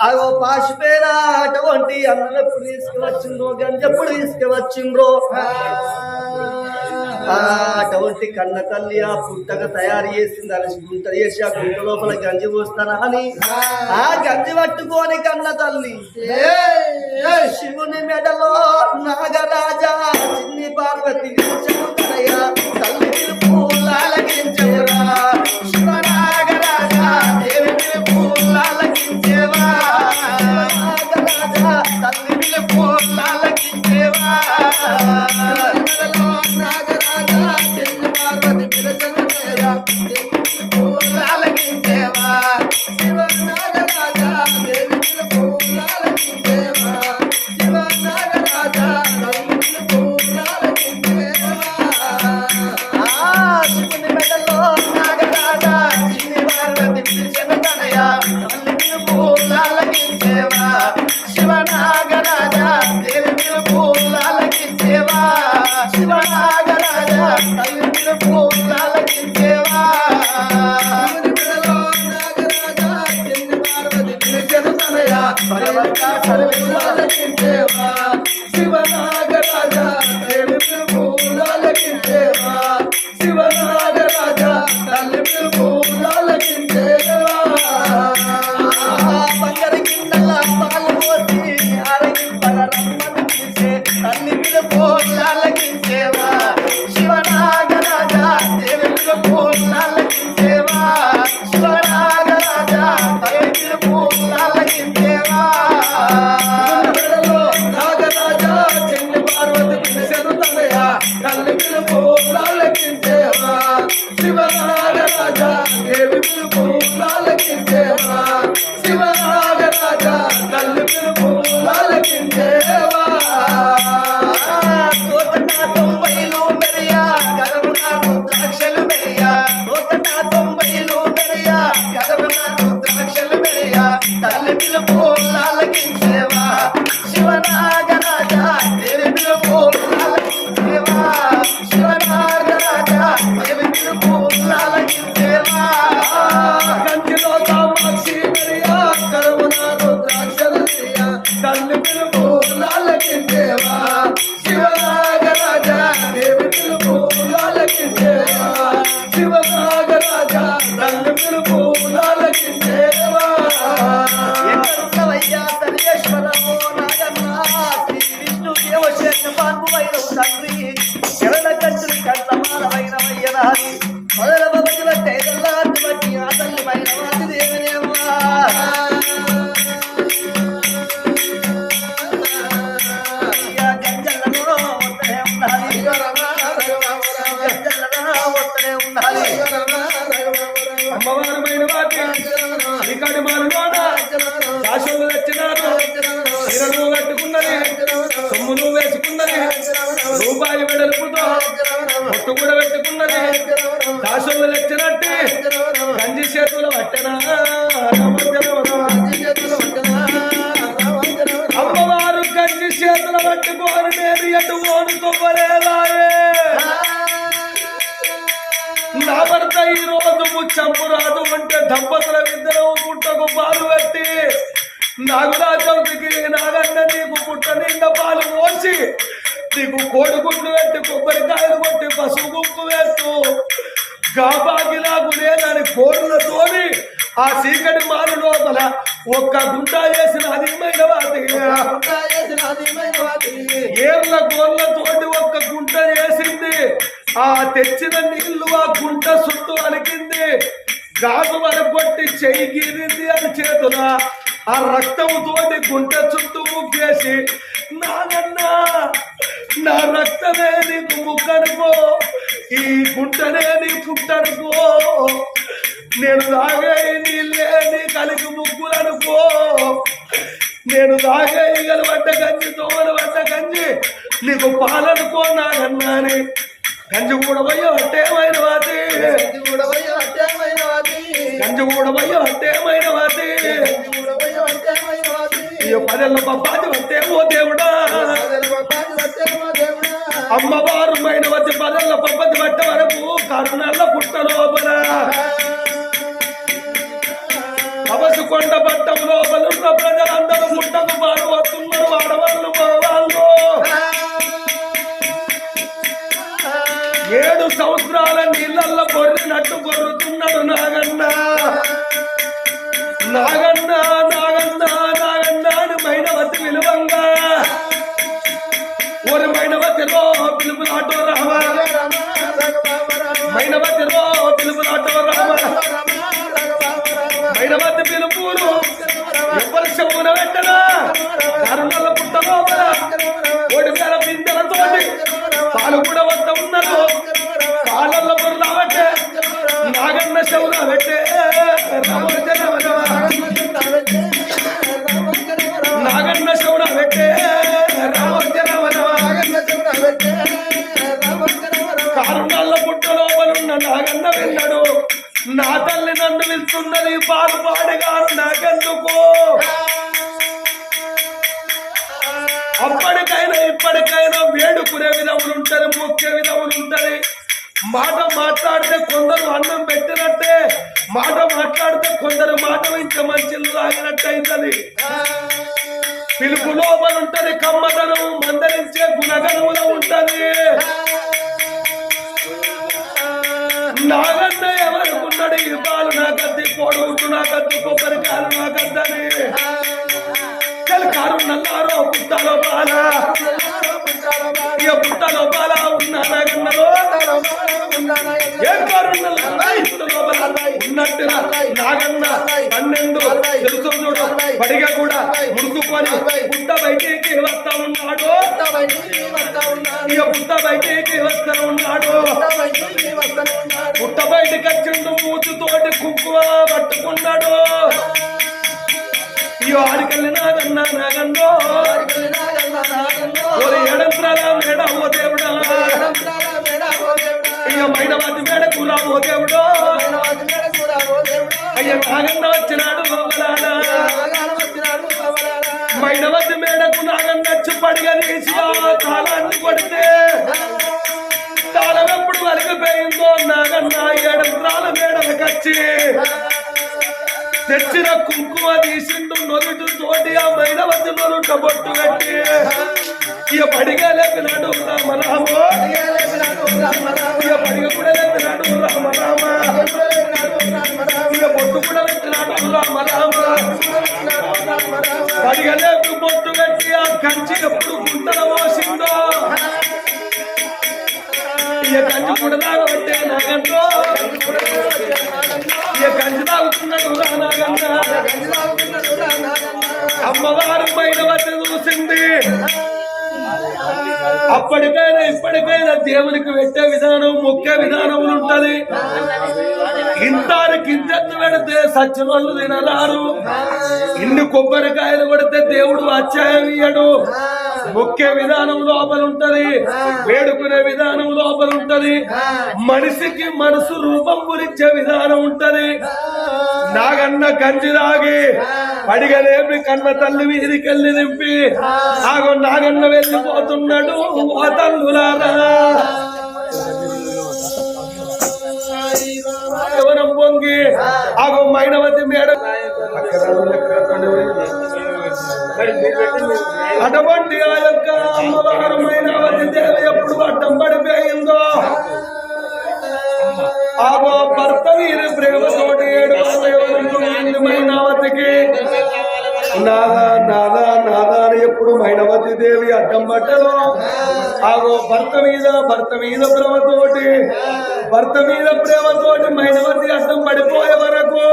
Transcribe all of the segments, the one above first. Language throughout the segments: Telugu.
అగో పాసిపోయిన అటువంటి అన్నం ఎప్పుడు తీసుకువచ్చిండ్రో గంజప్పుడు తీసుకువచ్చిండ్రో. ఆ, అటువంటి కన్న తల్లి ఆ పుట్టక తయారు చేసింది అలసి గుంట చేసి ఆ గుంట లోపల గంజి పోస్తానా అని? ఆ గంజి పట్టుకొని కన్న తల్లి. శివుని మెడలో నాగరాజా చిన్ని పార్వతి తల్లి పూలాలగించరా శివ తల్లి పూలాలగించేవా దేవా ఓడుకోలేదాయే నా భర్త ఈ రోజు ముచ్చంపు రాదు అంటే దంపతుల విద్యలో పుట్టకు పాలు పెట్టి నాగురా చౌతికి నాగన్న నీకు పుట్ట నిండా పాలు పోసి నీకు కోడిగుడ్లు పెట్టి కొబ్బరికాయలు కొట్టి పసుపు గుంపు వేస్తూ గాబాకి నాకు లేదని కోరులతోని ఆ చీకటి మారు లోపల ఒక్క గుంట వేసిన అధికమైన ఏర్ల గోళ్ళతోటి ఒక్క గుంట వేసింది. ఆ తెచ్చిన నీళ్ళు ఆ గుంట చుట్టూ అలికింది. గాజు వరకొట్టి చెయ్యి గీరింది అని చేతుల ఆ రక్తము తోటి గుంట చుట్టూ ముగ్గేసి నానన్నా నా రక్తమే నీకు ముక్కనుకో ఈ గుంటనే నీ పుట్టనుకో. నేను తాగే నీళ్ళే నీ కలిగి అనుకో. నేను తాగే ఈగలు పడ్డ గంజి తోమలు పడ్డ గంజి నీకు పాలన కొర్రినట్టు నాగన్న. నాగన్నా. తల్లి నన్ను వెళ్తున్నది పాలు నాకెందుకు? అప్పటికైనా ఇప్పటికైనా వేడుకునే విధములు ఉంటారు ముఖ్య విధములు ఉంటాయి మాట మాట్లాడితే కొందరు అన్నం పెట్టినట్టే మాట మాట్లాడితే కొందరు మాట ఇంకా మంచిలు తాగినట్టు అవుతుంది పిలుపు ఉంటది కమ్మదనం మందరించే గుణగణములో ఉంటది. నాగన్న ఎవరు పొడవుతు నాకద్దు కొబ్బరి కాలు నాకద్దని కారు నల్లారో పుట్టాలో బాల. ఇక పుట్టాలో బాల ఉన్న నాగన్నలో ఏ కారు ఉన్నట్టు నాగన్న పన్నెండు తెలుసు చూడు. పడిగా కూడా ముడుకుకొని పుట్ట బయటికి వస్తా ఉన్నాడు. పుట్ట బయటికి వస్తా ఉన్నాడు. పుట్ట బయటికి వచ్చిండు మూచుతోటి కుంకుమ పట్టుకున్నాడు. ఈ ఆడికెళ్ళి నాగన్న నాగన్నో. ఏడంత్రాల మేడ ఓ దేవుడా. ఇక మైనవాది మేడ కూల ఓ దేవుడో. అయ్య నాగన్న వచ్చినాడు మైనవతి మేడకు నాగన్న వచ్చి పడిగా తీసి ఆ తాళాన్ని కొడితే తాళం ఎప్పుడు వలిగిపోయిందో నాగన్న ఏడంత్రాల మేడలకు వచ్చి తెచ్చిన కుంకుమ తీసిండు నొరుటు తోటి ఆ మైనవతి నొరుట బొట్టు కట్టి ఇక పడిగా లేపినాడు రామ రామ ఇక పడిగ కూడా లేపినాడు రామ రామ ఇక బొట్టు కూడా పెట్టినాడు రామ రామ పడిగ లేపి బొట్టు కట్టి ఆ కంచి ఎప్పుడు గుంటల పోసిందో ఇక కంచి కూడా తాగబట్టే నాగంటో ఇక కంచి తాగుతున్నాడు రా నాగన్న. అమ్మవారు మైనవతి చూసింది అప్పటికైనా ఇప్పటికైనా దేవునికి పెట్టే విధానం ముఖ్య విధానం ఉంటది. ఇంతానికి కిందెత్తు పెడితే సచ్చినోళ్ళు తినరారు ఇన్ని కొబ్బరికాయలు కొడితే దేవుడు అత్యాయం ఇయ్యడు. ముఖ్య విధానం లోపల ఉంటది. వేడుకునే విధానం లోపల ఉంటది. మనిషికి మనసు రూపం గురించే విధానం ఉంటది. నాగన్న కంచి తాగి పడిగలేపి కన్న తల్లి వీధికెళ్ళి నింపి ఆగో నాగన్న వెళ్ళిపోతున్నాడు తల్లులారా. ఎవరం పొంగి ఆగో మైనవతి మేడ అటువంటి ఆ యొక్క అమ్మవారు మైనవతి దేవి ఎప్పుడు అడ్డం పడిపోయిందో? ఆగో భర్త వీరి ప్రేమతోటి ఏడు మైనావతికి. నాదా నాదా నాదా అని ఎప్పుడు మైనవతి దేవి అడ్డం పట్టలో ఆగో భర్త మీద భర్త మీద ప్రేమతోటి భర్త మీద ప్రేమతోటి మైనవతి అడ్డం పడిపోయే వరకు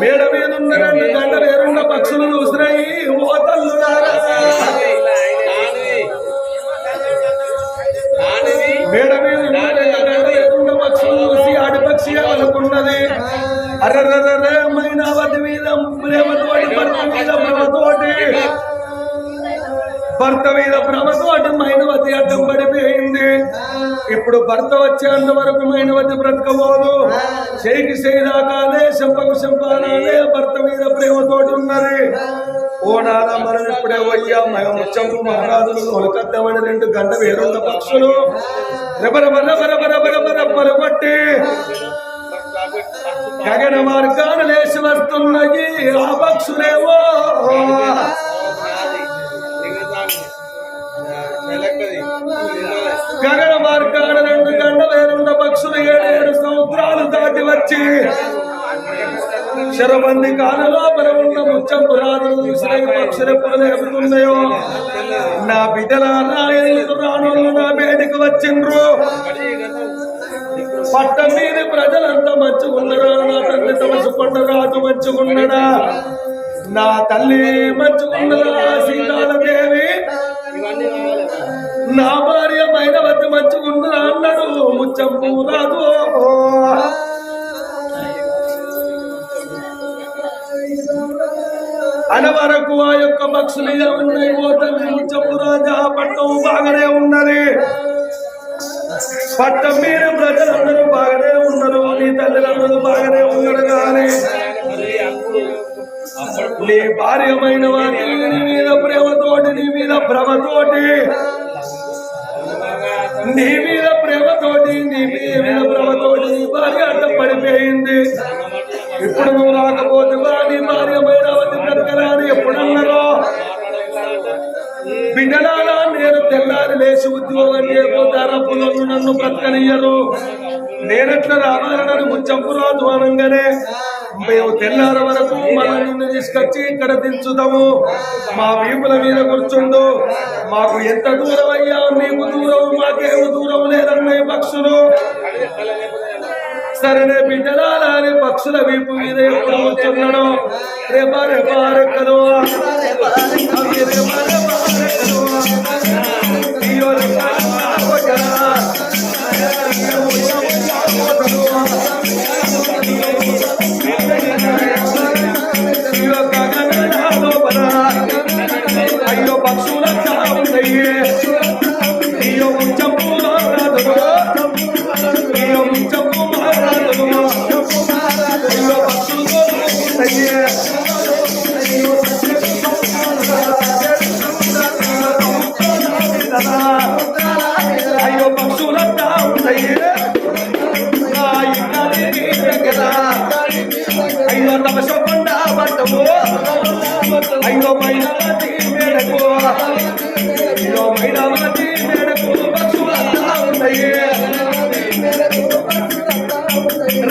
మేడ మీద ఉన్న రెండు గంటలు ఎరున్న పక్షులు చూసినాయి ఓ మేడ మీద ఉన్న రెండు గంటలు ఎరున్న పక్షులు చూసి ఆడిపక్షి అనుకున్నది అర్రర్రర్రే మైనావతి మీద ప్రేమతోటి భర్త మీద ప్రేమతోటి భర్త మీద భ్రమతోటి మైనవతి అడ్డం పడిపోయింది ఇప్పుడు భర్త వచ్చేంత వరకు మైనవతి బ్రతకబోదు. చేయికి చేయదాకాలే శంపకు శంపాలాలే భర్త మీద ప్రేమతోటి ఉన్నది. ఓ నాన్న మనం ఇప్పుడే పోయ్యా ముచ్చంపు మహారాజులు ఒలకద్దామని రెండు గంట వేరున్న పక్షులు. రెబర బర బర బర బర బర బర కొట్టి. గగన మార్గాలు లేచి వస్తున్నాయి ఆ పక్షులేవో. గగన మార్గాన రెండు గంటల వేరున్న పక్షులు ఏడేడు సముద్రాలు దాటి వచ్చి శరబంది కాల లోపల ఉన్న ముచ్చం రాజులు చూసిన ఈ పక్షులు ఎప్పుడు లేపుతున్నాయో నా బిడ్డల నాయలు నా బయటకు వచ్చిండ్రు. పట్టం మీద ప్రజలంతా మంచుకున్నారా నా తల్లి తమసుకొండ రాజు మంచుకున్నాడా నా తల్లి మంచుకున్నదా సీతాలదేవి? నా భార్య వచ్చి మంచుకున్నదా అన్నాడు. ముచ్చంపు రాదు అనవరకు ఆ యొక్క పక్షులు ఉన్నాయి. ఓ తల్లి ముచ్చంపు రాజా పట్టం బాగానే ఉన్నది. పట్టం మీద ప్రజలందరూ బాగానే ఉన్నారు. నీ తల్లిదండ్రులు బాగానే ఉన్నారు కానీ నీ భార్యమైన వారి మీద ప్రేమతోటి నీ మీద భ్రమతోటి నీ మీద ప్రేమతోటి నీ మీద ప్రేమతోటి భార్య అడ్డం పడిపోయింది. ఇప్పుడు నువ్వు రాకపోతే నీ భార్యమైన బ్రతకరాని ఎప్పుడన్నారో? బిడ్డలారా నేను తెల్లారి లేచి ఉద్యోగం చేయబోతారప్పుడు నన్ను బ్రతకనియ్యరు. నేనెట్లా రావాలని ముచ్చంపు రాజు అనగానే మేము తెల్లార వరకు మన నిన్ను తీసుకొచ్చి ఇక్కడ దించుదాము మా వీపుల మీద కూర్చుండు మాకు ఎంత దూరం అయ్యా నీకు దూరం మాకేమో దూరం లేదన్న ఈ పక్షులు సరేనే బిడ్డలాలని పక్షుల వీపు మీద ఎప్పుడు కూర్చున్నాడు రేపా రేపా రెక్కలు రేపా రేపా రెక్కలు అయ్యో తమసకుండా పట్టము అయ్యో మైనావతి మేడకు. అయ్యో మైనావతి మేడకు పక్షులంతా ఉంటాయి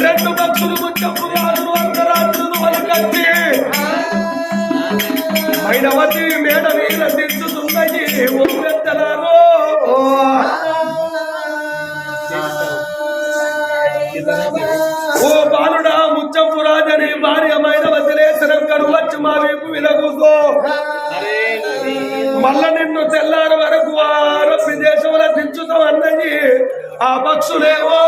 రెండు పక్షులు ముచ్చపు రాజు అంతరాత్రులు వలకచ్చి. మైనవతి మేడ నీళ్ళ దించుతున్నాయి ఓ పెద్దలారో మా వైపు విలగూసో మల్ల నిన్ను తెల్లారి వరకు వారు విదేశంలో దించుతాం అన్నది ఆ పక్షులేవో.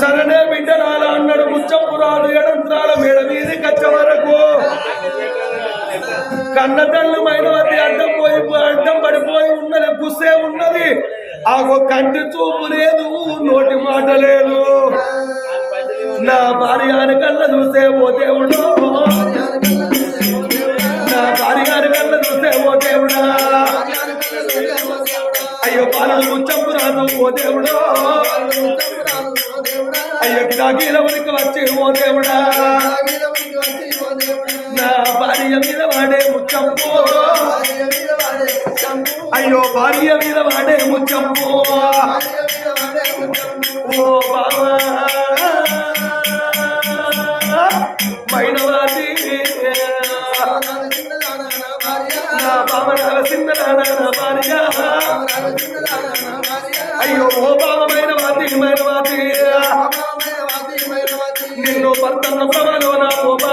సరనే బిడ్డరాల అన్నాడు ముచ్చపురాలు ఎడంత్రాల మేడ మీది కచ్చ వరకు. కన్న తల్లి మైనవతి అడ్డం పోయి అడ్డం పడిపోయి ఉన్నది గుస్సే ఉన్నది. ఆ కంటి చూపు లేదు నోటి మాట లేదు. నా భార్య కళ్ళ చూసే ఓ దేవుడు. నా భార్య కళ్ళ చూసే ఓ దేవుడా. అయ్యో పాలన ముచ్చంపు రాదు ఓ దేవుడు. అయ్యో గిరాకీల ఉనికి వచ్చి ఓ దేవుడా. నా భార్య మీద వాడే ముచ్చంపు. అయ్యో భార్య మీద వాడే ముచ్చంపు ఓ బావా. మైనవాది అయ్యో ఓ బావ మైనవాది మైనవాది నిన్ను భర్తన్న ప్రభలో నా ఓ బా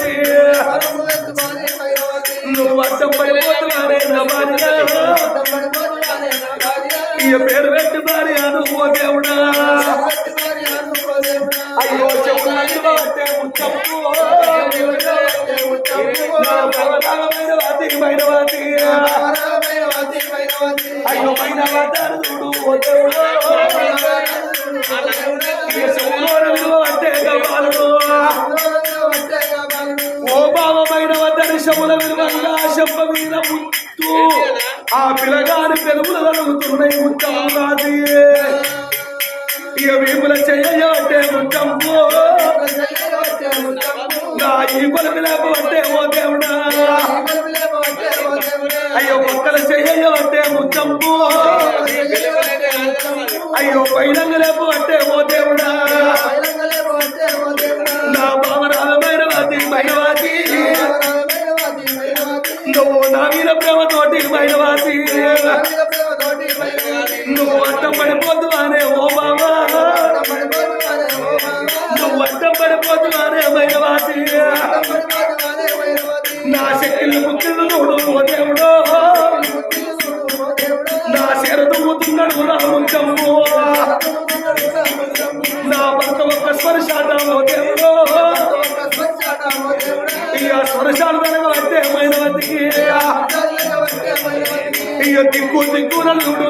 ఈ పేరు పెట్టి మరి అనుకో దేవుడా అయ్యో చెవులు అంటే ముచ్చము అయ్యో చూడు ఓ దేవుడు. అంటే శోభావమైన దర్శముల విలాశమ్మ మీద ముత్తు. ఆ పిల్లగాని పెదవులు కలుగుతున్నాయి ముత్తాది ఇక వీపుల చెయ్యటే ముట్టంపు నా ఈపుల పిలపబట్టే ఓ దేవుడా. అయ్యో మొక్కల చెయ్యటే ముట్టంపు అయ్యో పైనంగ లేపు అంటే ఓ దేవుడా. నా భావన ప్రేమతోటి భైరవాసి నువ్వు నా మీద ప్రేమతోటి భైరవాసి నువ్వు అర్థం పడిపోతున్నానే ఓ బాబా నువ్వు అర్థం పడిపోతున్నానే భైరవాసి నా శక్తులు ముఖ్యులు నువ్వు దేవుడు. segura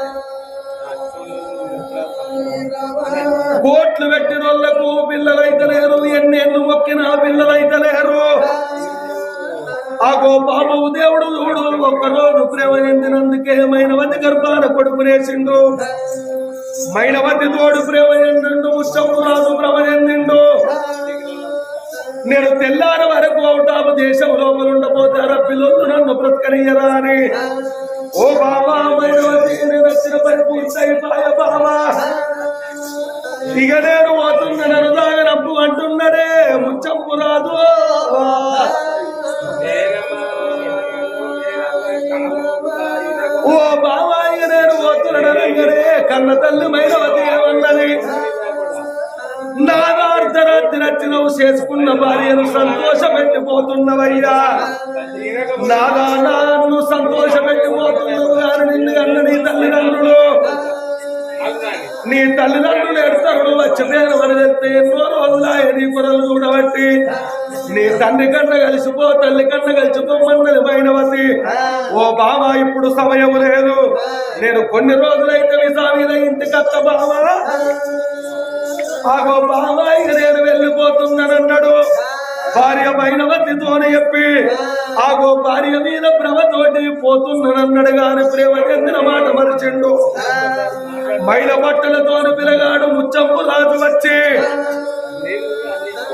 చెట్లు పెట్టినోళ్ళకు మొక్కినా పిల్లలు మొక్కిన పిల్లలైతలేరు ఆ బాబు దేవుడు చూడు ఒక్కరోజు ప్రేమ చెందినందుకే మైనవతి గర్భాన కొడుకునేసిండు మైనవతి తోడు ప్రేమ చెందిండు ముష్టము ప్రేమ చెందిండు. నేను తెల్లారి వరకు అవుతాము దేశం లోపల ఉండబోతారా పిల్లలు నన్ను బ్రతకనియరా అని. ఓ బాబా మైనవతి నేను వచ్చిన పని పూర్తయిపోయా బాబా దిగలేరు నేను పోతున్న నన్ను దాగనప్పు అంటున్నరే ముచ్చంపు రాదు. ఓ బాబా నేను పోతున్నానరే కన్న తల్లి మైనవతి ఏమన్నది? నాగా నచ్చినవు చేసుకున్న భార్యను సంతోషపెట్టిపోతున్నవయ్యా. నాగా నన్ను సంతోషపెట్టిపోతున్నావు కానీ నిన్ను అన్న నీ తల్లిదండ్రులు. నీ తల్లిదండ్రులు ఎడతారు వచ్చిపోయిన మన చెప్తే ఎన్నో రోజులాయ నీ కురలు చూడబట్టి. నీ తండ్రి కన్న కలిసిపో తల్లి కన్న కలిసిపోమన్నది మైనవతి. ఓ బావా ఇప్పుడు సమయం లేదు. నేను కొన్ని రోజులైతే మీ సామీల ఇంటికి అత్త బావా. ఆగో బావా ఇక నేను వెళ్ళిపోతున్నానన్నాడు. భార్య మైనవతితోనే చెప్పి ఆగో భార్య మీద భ్రమతోటి పోతున్నానన్నాడు గాని ప్రేమ చెందిన మాట మరిచిండు? మైల బట్టలతో పిలగాడు ముచ్చంపు రాజు వచ్చి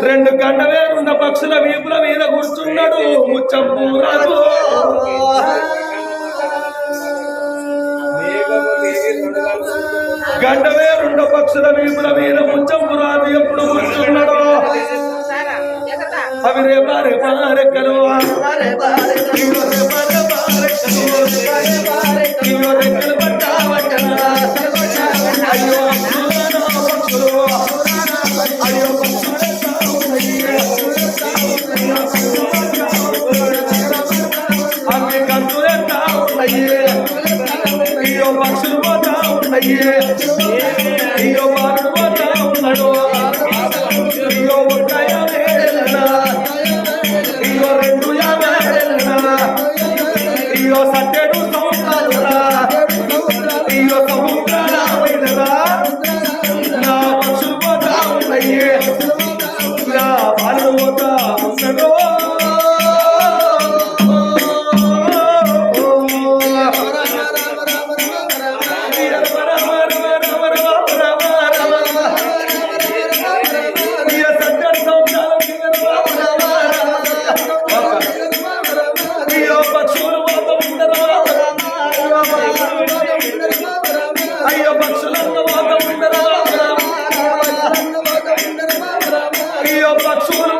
రెండు గంట వేరున్న పక్షుల వీపుల మీద కూర్చున్నాడు ముచ్చంపు రాజు గంట వేరుండ పక్షుల వీపుల మీద ముచ్చంపు రాజు ఎప్పుడు కూర్చున్నాడు? అవి రేపా రేపా రెక్కలు బారే బారే ఇయ్యో రెక్కలు అయ్యో అయ్యో ఉన్నాయి అయ్యో. పక్షులు పోతా ఉన్నాయి అయ్యో పక్షులు